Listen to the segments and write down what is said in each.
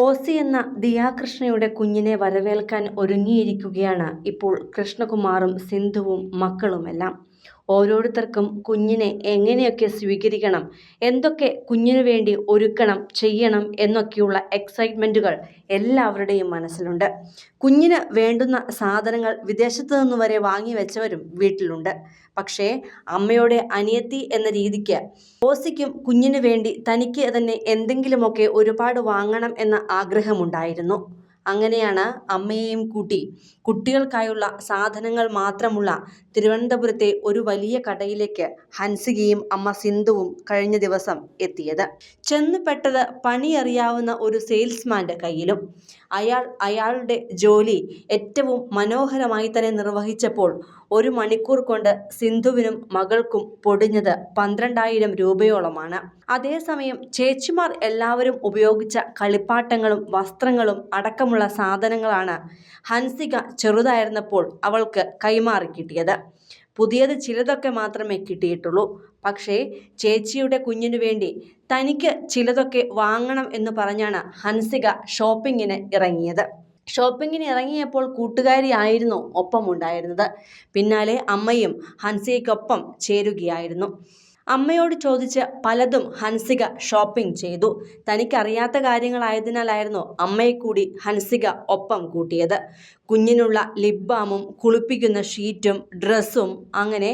Aussie എന്ന ദിയാകൃഷ്ണയുടെ കുഞ്ഞിനെ വരവേൽക്കാൻ ഒരുങ്ങിയിരിക്കുകയാണ് ഇപ്പോൾ കൃഷ്ണകുമാറും സിന്ധുവും മക്കളുമെല്ലാം. ഓരോരുത്തർക്കും കുഞ്ഞിനെ എങ്ങനെയൊക്കെ സ്വീകരിക്കണം എന്തൊക്കെ കുഞ്ഞിനു വേണ്ടി ഒരുക്കണം ചെയ്യണം എന്നൊക്കെയുള്ള എക്സൈറ്റ്മെന്റുകൾ എല്ലാവരുടെയും മനസ്സിലുണ്ട്. കുഞ്ഞിന് വേണ്ടുന്ന സാധനങ്ങൾ വിദേശത്തു നിന്ന് വരെ വാങ്ങി വെച്ചവരും വീട്ടിലുണ്ട്. പക്ഷേ അമ്മയുടെ അനിയത്തി എന്ന രീതിക്ക് ഓസിക്കും കുഞ്ഞിന് വേണ്ടി തനിക്ക് തന്നെ എന്തെങ്കിലുമൊക്കെ ഒരുപാട് വാങ്ങണം എന്ന ആഗ്രഹമുണ്ടായിരുന്നു. അങ്ങനെയാണ് അമ്മയെയും കൂട്ടി. കുട്ടികൾക്കായുള്ള സാധനങ്ങൾ മാത്രമുള്ള തിരുവനന്തപുരത്തെ ഒരു വലിയ കടയിലേക്ക് ഹൻസികയും അമ്മ സിന്ധുവും കഴിഞ്ഞ ദിവസം എത്തിയത്. ചെന്നുപെട്ടത് പണിയറിയാവുന്ന ഒരു സെയിൽസ്മാന്റെ കയ്യിലും. അയാൾ അയാളുടെ ജോലി ഏറ്റവും മനോഹരമായി തന്നെ നിർവഹിച്ചപ്പോൾ ഒരു മണിക്കൂർ കൊണ്ട് സിന്ധുവിനും മകൾക്കും പൊടിഞ്ഞത് പന്ത്രണ്ടായിരം രൂപയോളമാണ്. അതേസമയം ചേച്ചിമാർ എല്ലാവരും ഉപയോഗിച്ച കളിപ്പാട്ടങ്ങളും വസ്ത്രങ്ങളും അടക്കമുള്ള സാധനങ്ങളാണ് ഹൻസിക ചെറുതായിരുന്നപ്പോൾ അവൾക്ക് കൈമാറി കിട്ടിയത്. പുതിയത് ചിലതൊക്കെ മാത്രമേ കിട്ടിയിട്ടുള്ളൂ. പക്ഷേ ചേച്ചിയുടെ കുഞ്ഞിനു വേണ്ടി തനിക്ക് ചിലതൊക്കെ വാങ്ങണം എന്ന് പറഞ്ഞാണ് ഹൻസിക ഷോപ്പിങ്ങിന് ഇറങ്ങിയത്. ഷോപ്പിങ്ങിന് ഇറങ്ങിയപ്പോൾ കൂട്ടുകാരിയായിരുന്നു ഒപ്പമുണ്ടായിരുന്നത് പിന്നാലെ അമ്മയും ഹൻസികയ്ക്കൊപ്പം ചേരുകയായിരുന്നു. അമ്മയോട് ചോദിച്ച് പലതും ഹൻസിക ഷോപ്പിംഗ് ചെയ്തു. തനിക്കറിയാത്ത കാര്യങ്ങളായതിനാലായിരുന്നു അമ്മയെ കൂടി ഹൻസിക ഒപ്പം കൂട്ടിയത്. കുഞ്ഞിനുള്ള ലിപ് ബാമും കുളിപ്പിക്കുന്ന ഷീറ്റും ഡ്രസ്സും അങ്ങനെ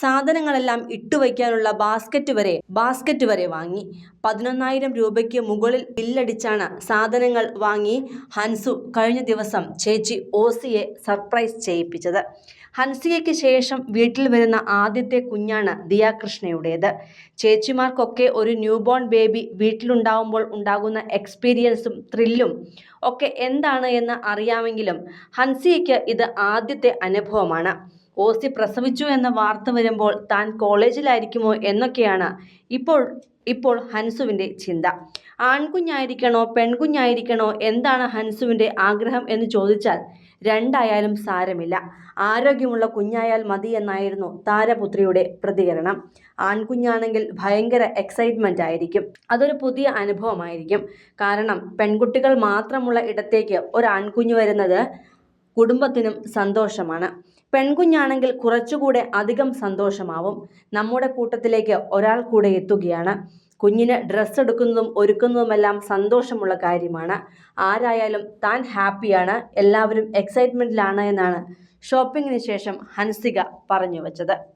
സാധനങ്ങളെല്ലാം ഇട്ടുവയ്ക്കാനുള്ള ബാസ്ക്കറ്റ് വരെ ബാസ്ക്കറ്റ് വരെ വാങ്ങി. പതിനൊന്നായിരം രൂപയ്ക്ക് മുകളിൽ ബില്ലടിച്ചാണ് സാധനങ്ങൾ വാങ്ങി ഹൻസു കഴിഞ്ഞ ദിവസം ചേച്ചി ഓസിയെ സർപ്രൈസ് ചെയ്യിപ്പിച്ചത്. ഹൻസികയ്ക്ക് ശേഷം വീട്ടിൽ വരുന്ന ആദ്യത്തെ കുഞ്ഞാണ് ദിയാകൃഷ്ണയുടേത്. ചേച്ചിമാർക്കൊക്കെ ഒരു ന്യൂബോൺ ബേബി വീട്ടിലുണ്ടാവുമ്പോൾ ഉണ്ടാകുന്ന എക്സ്പീരിയൻസും ത്രില്ലും ഒക്കെ എന്താണ് എന്ന് അറിയാമെങ്കിലും ഹൻസിയയ്ക്ക് ഇത് ആദ്യത്തെ അനുഭവമാണ്. ഓസി പ്രസവിച്ചു എന്ന വാർത്ത വരുമ്പോൾ താൻ കോളേജിലായിരിക്കുമോ എന്നൊക്കെയാണ് ഇപ്പോൾ ഇപ്പോൾ ഹൻസുവിന്റെ ചിന്ത. ആൺകുഞ്ഞായിരിക്കണോ പെൺകുഞ്ഞായിരിക്കണോ എന്താണ് ഹൻസുവിന്റെ ആഗ്രഹം എന്ന് ചോദിച്ചാൽ രണ്ടായാലും സാരമില്ല. ആരോഗ്യമുള്ള കുഞ്ഞായാൽ മതി എന്നായിരുന്നു താരപുത്രിയുടെ പ്രതികരണം. ആൺകുഞ്ഞാണെങ്കിൽ ഭയങ്കര എക്സൈറ്റ്മെന്റ് ആയിരിക്കും. അതൊരു പുതിയ അനുഭവമായിരിക്കും. കാരണം പെൺകുട്ടികൾ മാത്രമുള്ള ഇടത്തേക്ക് ഒരു ആൺകുഞ്ഞ് വരുന്നത് കുടുംബത്തിനും സന്തോഷമാണ്. പെൺകുഞ്ഞാണെങ്കിൽ കുറച്ചുകൂടെ അധികം സന്തോഷമാവും. നമ്മുടെ കൂട്ടത്തിലേക്ക് ഒരാൾ കൂടെ എത്തുകയാണ്. കുഞ്ഞിന് ഡ്രസ്സ് എടുക്കുന്നതും ഒരുക്കുന്നതുമെല്ലാം സന്തോഷമുള്ള കാര്യമാണ്. ആരായാലും താൻ ഹാപ്പിയാണ്. എല്ലാവരും എക്സൈറ്റ്മെന്റിലാണ് എന്നാണ് ഷോപ്പിങ്ങിന് ശേഷം ഹൻസിക പറഞ്ഞു വച്ചത്.